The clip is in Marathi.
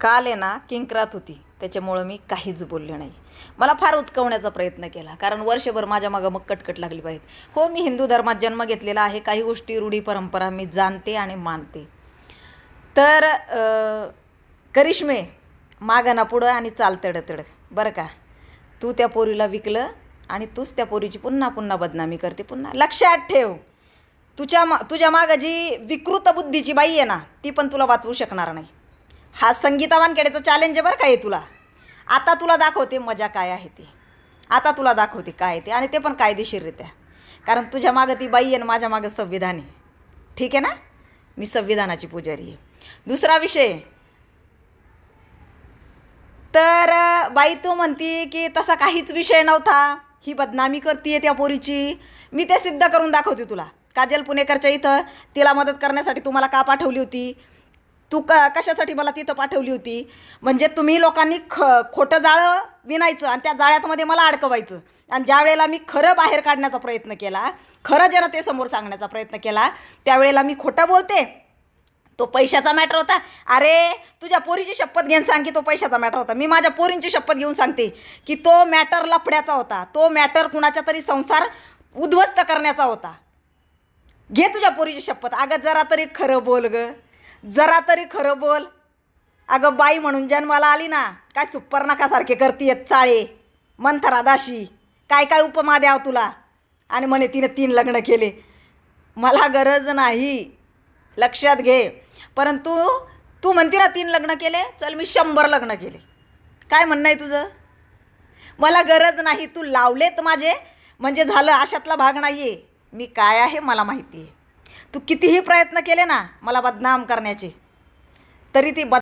काल आहे ना किंक्रात होती. त्याच्यामुळं मी काहीच बोलले नाही. मला फार उचकवण्याचा प्रयत्न केला कारण वर्षभर माझ्या मागं मग कटकट लागली पाहिजे. हो मी हिंदू धर्मात जन्म घेतलेला आहे काही गोष्टी रूढी परंपरा मी जाणते आणि मानते. तर करिश्मे मागं ना पुढं आणि चाल तडतड. बरं का? तू त्या पोरीला विकलं आणि तूच त्या पोरीची पुन्हा पुन्हा बदनामी करते पुन्हा लक्षात ठेव. तुझ्या मा तुझ्या मागं जी विकृत बुद्धीची बाई आहे ना ती पण तुला वाचवू शकणार नाही. हा संगीता वानखेडेचं चॅलेंज आहे बरं काय तुला. आता तुला दाखवते मजा काय आहे ती. आता तुला दाखवते काय आहे ते आणि ते पण कायदेशीररित्या. कारण तुझ्या मागं ती बाई आणि माझ्या मागं संविधान आहे. ठीक आहे ना? मी संविधानाची पुजारी आहे. दुसरा विषय. तर बाई तू म्हणती की तसा काहीच विषय नव्हता. ही बदनामी करते त्या पोरीची. मी ते सिद्ध करून दाखवते तुला. काजल पुणेकरच्या इथं तिला मदत करण्यासाठी तुम्हाला का पाठवली होती? तू क कशासाठी मला तिथं पाठवली होती? म्हणजे तुम्ही लोकांनी ख खोटं जाळं विणायचं आणि त्या जाळ्यातमध्ये मला अडकवायचं. आणि ज्या वेळेला मी खरं बाहेर काढण्याचा प्रयत्न केला खरं जनतेसमोर सांगण्याचा प्रयत्न केला त्यावेळेला मी खोटं बोलते. तो पैशाचा मॅटर होता. अरे तुझ्या पोरीची शपथ घेऊन सांग की तो पैशाचा मॅटर होता. मी माझ्या पोरींची शपथ घेऊन सांगते की तो मॅटर लफड्याचा होता. तो मॅटर कुणाच्या तरी संसार उद्ध्वस्त करण्याचा होता. घे तुझ्या पोरीची शपथ. अगं जरा तरी खरं बोल गं. जरा तरी खरं बोल. अगं बाई म्हणून जन्माला आली ना काय सुप्पर्णाकासारखे करतीये चाळे. मंथरा दाशी काय काय उपमा द्याव तुला? आणि म्हणे तिने तीन लग्न केले. मला गरज नाही. लक्षात घे. परंतु तू म्हणते ना तीन लग्न केले चल मी शंभर लग्न केले. काय म्हणणं आहे तुझं? मला गरज नाही तू लावलेत माझे. म्हणजे झालं अशातला भाग नाही आहे मी काय आहे मला माहिती आहे तू कितीही प्रयत्न केले ना मला बदनाम करण्याचे. तरी ती बद